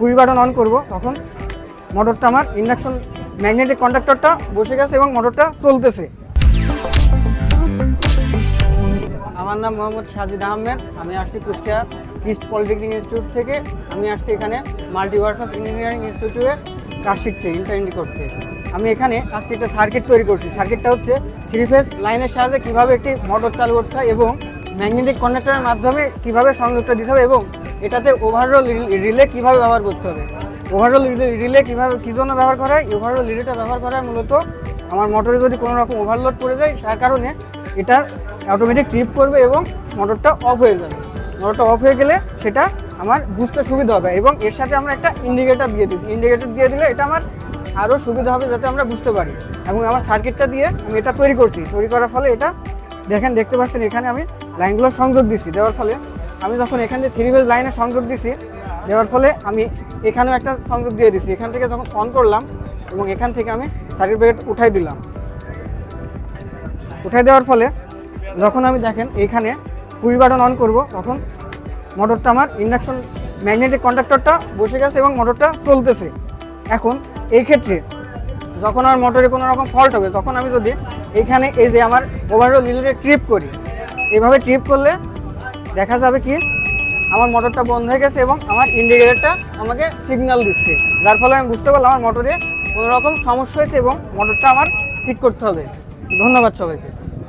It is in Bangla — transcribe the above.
পুরি বাটন অন করব, তখন মোটরটা আমার ইন্ডাকশন ম্যাগনেটিক কন্ডাক্টরটা বসে গেছে এবং মোটরটা চলতেছে। আমার নাম মোহাম্মদ সাজিদ আহমেদ, আমি আসছি কুষ্টিয়া ইস্ট পলিটেকনিক ইনস্টিটিউট থেকে। আমি আসছি এখানে মাল্টিপারপাস ইঞ্জিনিয়ারিং ইনস্টিটিউটে কাজ শিখতে ইন্টারনি করতে। আমি এখানে আজকে একটা সার্কিট তৈরি করছি। সার্কিটটা হচ্ছে থ্রি ফেজ লাইনের সাহায্যে কীভাবে একটি মোটর চালু করতে হয় এবং ম্যাগনেটিক কন্ডাক্টরের মাধ্যমে কীভাবে সংযোগটা দিতে হবে এবং এটাতে ওভারঅল রিলে কীভাবে ব্যবহার করতে হবে? ওভারঅল রিলে কীভাবে, কী জন্য ব্যবহার করা হয়? ওভারঅল রিলেটা ব্যবহার করা হয় মূলত আমার মোটরে যদি কোনো রকম ওভারলোড পড়ে যায়, তার কারণে এটার অটোমেটিক ট্রিপ করবে এবং মোটরটা অফ হয়ে যাবে। মোটরটা অফ হয়ে গেলে সেটা আমার বুঝতে সুবিধা হবে এবং এর সাথে আমরা একটা ইন্ডিকেটর দিয়ে দিচ্ছি। ইন্ডিকেটর দিয়ে দিলে এটা আমার আরও সুবিধা হবে যাতে আমরা বুঝতে পারি এবং আমার সার্কিটটা দিয়ে আমি এটা তৈরি করছি। তৈরি করার ফলে এটা দেখেন, দেখতে পাচ্ছেন, এখানে আমি লাইনগুলো সংযোগ দিচ্ছি। দেওয়ার ফলে আমি যখন এখান থেকে থ্রি ফেজ লাইনে সংযোগ দিছি, দেওয়ার ফলে আমি এখানেও একটা সংযোগ দিয়ে দিছি। এখান থেকে যখন অন করলাম এবং এখান থেকে আমি সার্কিট ব্রেকার উঠাই দিলাম। উঠাই দেওয়ার ফলে যখন আমি দেখেন এইখানে পুরি বাটন অন করব, তখন মোটরটা আমার ইন্ডাকশন ম্যাগনেটিক কন্ডাক্টরটা বসে গেছে এবং মোটরটা চলতেছে। এখন এই ক্ষেত্রে যখন আমার মোটরে কোনো রকম ফল্ট হবে, তখন আমি যদি এখানে এই যে আমার ওভারঅল রিলেটে ট্রিপ করি, এভাবে ট্রিপ করলে দেখা যাবে কি? আমার মোটরটা বন্ধ হয়ে গেছে এবং আমার ইন্ডিকেটারটা আমাকে সিগন্যাল দিচ্ছে। যার ফলে আমি বুঝতে পারলাম আমার মোটরে কোনো রকম সমস্যা হয়েছে এবং মোটরটা আমার ঠিক করতে হবে। ধন্যবাদ সবাইকে।